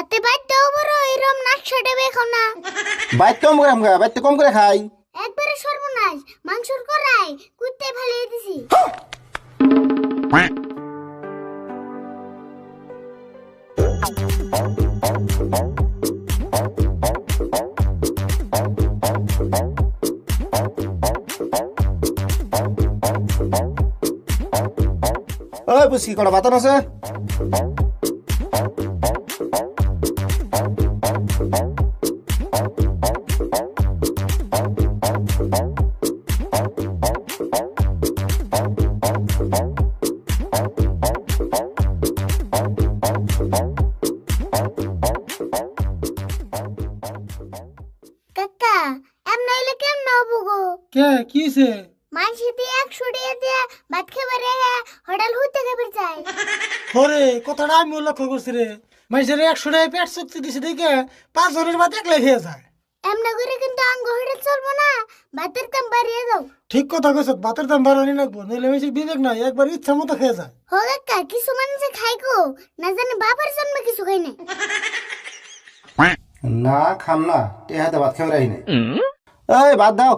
তাতে বাইতে বড় এরম নাকশাটা বেখো না। বাইত কম করে? আমগা বাইত কম করে খাই। একবারে সর্বনাশ মাংসর করাই কুত্তে ফালিয়ে দিছি। ওই বুঝকি কটা বাতন আছে? কে? কি হইছে? মানসি দিয়ে একশো টাকা দিয়ে ভাত খাবারে হোটেল হইতে খাবার চাই ওরে কথাটা আমি লক্ষ্য করছি রে। মানুষের একশো টাকা পেট শক্তি দিছে দেখে পাঁচ জনের বাদ একলাই খেয়ে যায়। এমনা করে কিন্তু আঙ্গ হোটেল চলবো না ভাতের দাম বাড়িয়ে দাও। ঠিক কথা কইছ ভাতের দাম বাড়ানি লাগবো নইলে মানুষের বিবেক নাই একবার ইচ্ছা মতো খেয়ে যায়। হো কাকা কিছু মানুষে খাই গো না জানি বাবার জন্ম কিছু খাই না না খাম না তে হাতে ভাত খাবার আই নাই। এই ভাত দাও।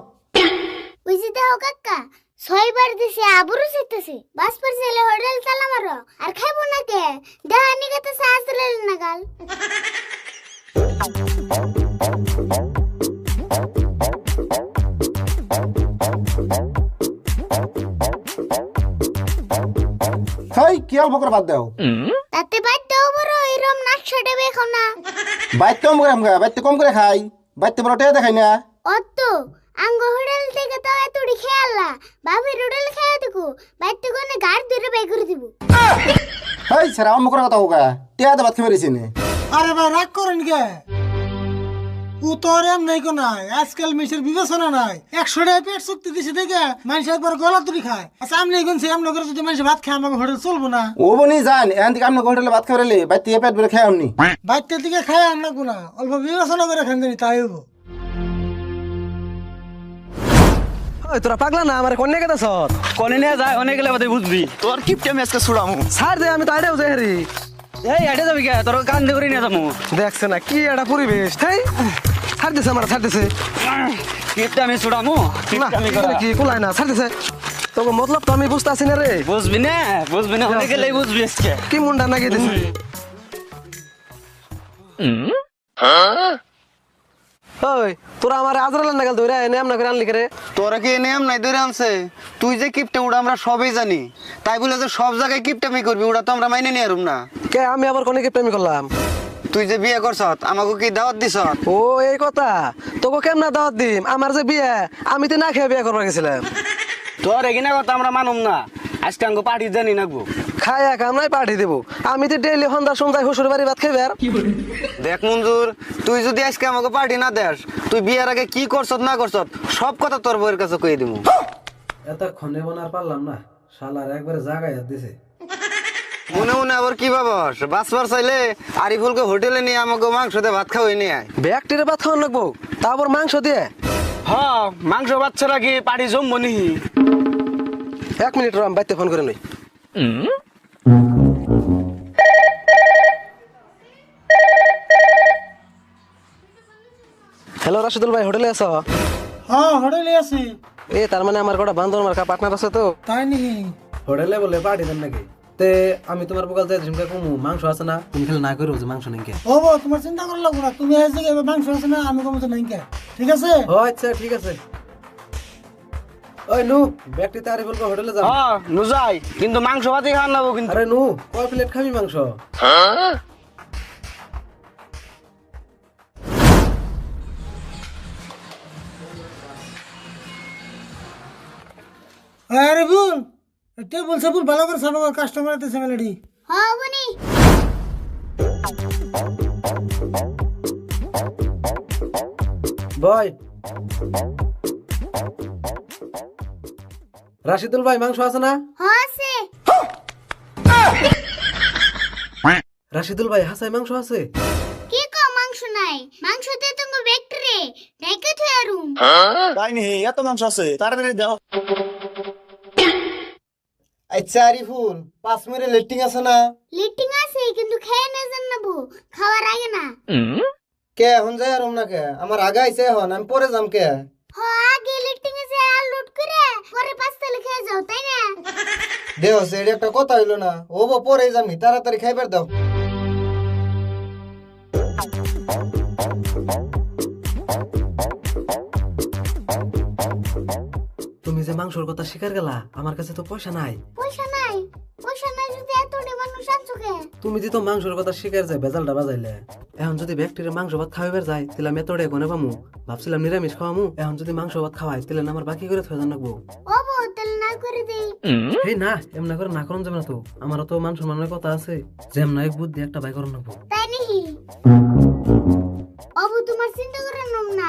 দাও কাকা ছয়বার দিছে আবরু জিতেছে বাস পর ছেলে হোটেল চালা মারো। আর খাইবো না কে? রেল হাই অল্প করে দাও। তাতে বড় এরম বেখো না। বাইত কম করে আমগা কম করে খাই। বাইতে বড় টেয়া দেখাই না। অত আঙ্গ হোটেল থেকে তো এতটি খেয়ালা বাবির হোটেল খেয়ে দেখো বাইতে কোনে গাড় ধরে বাই করে দিব। হাই সারা অম্ম করে কথা হোগা টেয়া হাতে ভাত খাবার নে। আরে ভাই রাগ করেন কে? ও তোর এম নাই কো নাই আজকাল মেসের বিবেচনা নাই। একশো টাকা পেট শক্তি দিছে দেখে মানুষ একবার গলা তুলি খায়। আচ্ছা আমি গুনছি এমন করে যদি মানুষ ভাত খায় আমাকে হোটেল চলবো না। ও বনি জান এখান থেকে আপনি হোটেলে ভাত খাবার এলে বাইতে পেট ভরে খাই আমনি বাইরের দিকে খায় লাগবো না অল্প বিবেচনা করে খান তাই হব ওই তোরা পাগলা না? আমার কন্যা কেটে সর কনে নিয়ে যায়? অনেক গেলে বোধহয় বুঝবি? তোর কিপটে মেসকে ছুড়ামু? ছাড় দে আমি তো আইডাও যাই হারি। এই হেঁটে যাবি কে? তোর কান দিয়ে করে নিয়ে যাব। দেখছে না কি একটা পরিবেশ তাই ছাড় দিছে আমার ছাড় দিছে। কিপটে আমি ছুড়ামু? না আমি কি কুলায় না? ছাড় দিছে। তোকে মতলব তো আমি বুঝতে আছি না রে। বুঝবি না? বুঝবি না অনেক গেলেই বুঝবি আজকে। কি মুন্ডা নাকি দিছে? ওই তোরা আমার আজরাল নাগাল ধরে এনে এমন করে আনলি করে? তোরা কি নাই ধরে আনছে? তুই যে কিপটে ওটা আমরা সবই জানি। তাই বলে যে সব জায়গায় কিপটামি করবি ওটা তো আমরা মাইনে নিয়ে আরুম না। কে আমি আবার কোনে প্রেমী করলাম? তুই যে বিয়ে আমাকে কি দাওয়াত দিছ? ও এই কথা। তোকে কেমন দাওয়াত দিম? আমার যে বিয়ে আমি তো না খেয়ে বিয়ে করবার গেছিলাম। তোর এগিনা কথা আমরা মানুম না। আজকে আঙ্গ পার্টি জানি নাকবো খায়া কাম নাই পাঠিয়ে দেবো। আমি তো ডেইলি সন্ধ্যা সন্ধ্যায় শ্বশুর বাড়ি ভাত খাইবে আর। দেখ মঞ্জুর তুই যদি আজকে আমাকে পার্টি না দেস তুই বিয়ের আগে কি করছত না করছত সব কথা তোর বউয়ের কাছে কয়ে দিব এতক্ষণে বোনার পারলাম না শালার একবারে জাগায় দিছে। মনে মনে আবার কি ভাবস? বাসবার চাইলে আরিফুলকে হোটেলে নিয়ে আমাকে মাংস দিয়ে ভাত খাওয়াই নিয়ে আয়। ব্যাগটিরে ভাত খাওয়ান লাগবো তারপর মাংস দিয়ে? হ মাংস বাচ্চারা কি পার্টি জমবো নি এক মিনিট রাম বাইতে ফোন করে নই। হ্যালো রাশিদুল ভাই হোটেলে আছো? হ্যাঁ হোটেলে আছি। এ তার মানে আমার কটা বান্ধব মার্কা পার্টনার আছে তো? তাই নাকি হোটেলে বলে পার্টি দেন নাকি? তে আমি তোমার বোকাল যাই ঝুমকা কমু মাংস আছে না? তুমি খেলে না করো যে মাংস নেই ও বউ, তোমার চিন্তা করা লাগবো না। তুমি এই জায়গায় মাংস আছে না আমি কমতে নাই কে ঠিক আছে? ও আচ্ছা ঠিক আছে। ওই নু ব্যাগটি তারি বলব হোটেলে যাও। হ নু যাই কিন্তু মাংস ভাতি খাওয়ান নাবো কিন্তু। আরে নু কয় প্লেট খাবি মাংস? আরে ভুল টেবুল সেবুল ভালো করে সাফা কর কাস্টমার এতে সেমেলাডি হ বনি। বয়। রাশিদুল ভাই মাংস আছে না? আছে। রাশিদুল ভাই হাসাই মাংস আছে? কি কো মাংস নাই? মাংস তে তুমি বেকরে রেখে থুই আরুম। তাই নি এত মাংস আছে তাড়াতাড়ি দাও। আচ্ছা আরিফুল পাঁচ মিনিট লেটিং আছে না? লিটিং আছে কিন্তু খেয়ে না জান না বউ খাওয়ার আগে না। কে এখন যাই আর না কে আমার আগে আইছে এখন আমি পরে যাম কে? হ আগে লিফটিং এ যে আর লুট করে পরে পাঁচ তালে খেয়ে যাও তাই না? দেহ সেটা একটা কথা হইল না। ও বো পরে যামি তাড়াতাড়ি খাইবার দাও। মাংসর কথা স্বীকার গেলা? আমার কাছে তো পয়সা নাই। পয়সা নাই? পয়সা নাই যদি এতটি মানুষ আনছো কে? তুমি যদি তো মাংসর কথা স্বীকার যায় বেজালটা বাজাইলে। এখন যদি ব্যক্তির মাংস ভাত খাওয়াইবার যায় তাহলে আমি এতটা কোনে পামু। ভাবছিলাম নিরামিষ খাওয়ামু। এখন যদি মাংস ভাত খাওয়াই তাহলে আমার বাকি করে থয়ে জানাব না করে দেই। এই না এমনা করে না করুন যাবে না তো। আমারও তো মান সম্মানের কথা আছে। যেমন এক বুদ্ধি একটা বাই করুন নাকবো তাই নাকি? বউ তোমার চিন্তা করার নাম না।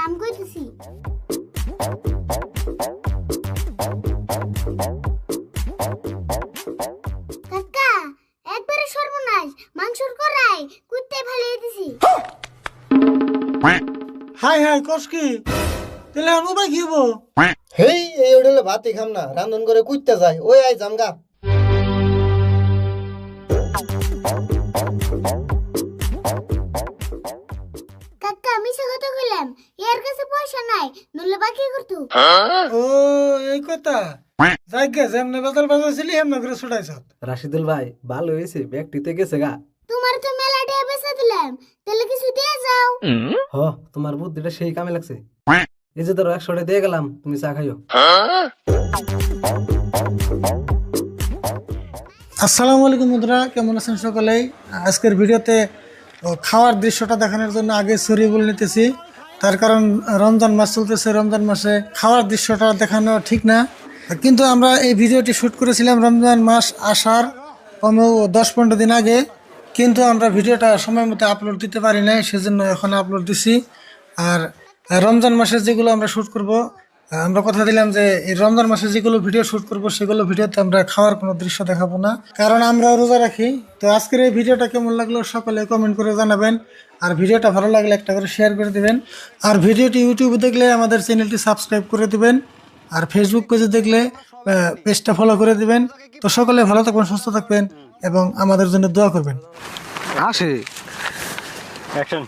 কস কি? তাহলে এখন উপায় কি হব? হেই এই ওডেলে ভাতই খাম না রান্ধন করে কুইতে যায় ওই আই জামগা কাকা মিশা কথা কইলাম এর কাছে পয়সা নাই নলে বাকি করতু। ও এই কথা? যাইগে যেমনে এমনি করে ছুটাইছ রাশিদুল ভাই ভালো হয়েছে ব্যক্তিতে গেছে গা। তোমার তো মেলা দিলাম তাহলে কিছু দিয়ে যাও। হ তোমার বুদ্ধিটা সেই কামে লাগছে। এই যে ধরো একশো দিয়ে গেলাম তুমি চা খাইও। আসসালামু আলাইকুম বন্ধুরা কেমন আছেন সকলেই? আজকের ভিডিওতে খাওয়ার দৃশ্যটা দেখানোর জন্য আগে সরি বলে নিতেছি। তার কারণ রমজান মাস চলতেছে রমজান মাসে খাওয়ার দৃশ্যটা দেখানো ঠিক না। কিন্তু আমরা এই ভিডিওটি শ্যুট করেছিলাম রমজান মাস আসার কমেও দশ পনেরো দিন আগে। কিন্তু আমরা ভিডিওটা সময় মতো আপলোড দিতে পারি নাই, সেজন্য এখন আপলোড দিছি। আর রমজান মাসে যেগুলো আমরা শ্যুট করব আমরা কথা দিলাম যে এই রমজান মাসে যেগুলো ভিডিও শুট করব, সেগুলো ভিডিওতে আমরা খাওয়ার কোনো দৃশ্য দেখাবো না। কারণ আমরা রোজা রাখি। তো আজকের এই ভিডিওটা কেমন লাগল সকলে কমেন্ট করে জানাবেন। আর ভিডিওটা ভালো লাগলে একটা করে শেয়ার করে দিবেন। আর ভিডিওটি ইউটিউবে দেখলে আমাদের চ্যানেলটি সাবস্ক্রাইব করে দেবেন। আর ফেসবুক পেজে দেখলে পেজটা ফলো করে দিবেন। তো সকলে ভালো থাকবেন, সুস্থ থাকবেন। এবং আমাদের জন্য দোয়া করবেন। অ্যাকশন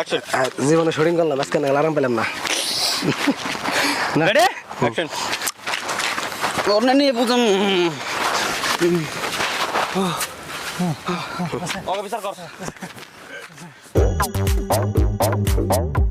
আচ্ছা জীবনে শরীর করলাম আজকে না আরাম পেলাম না। রেডি অ্যাকশন ওর নিয়ে বুঝাম বিচার কর। Thank you.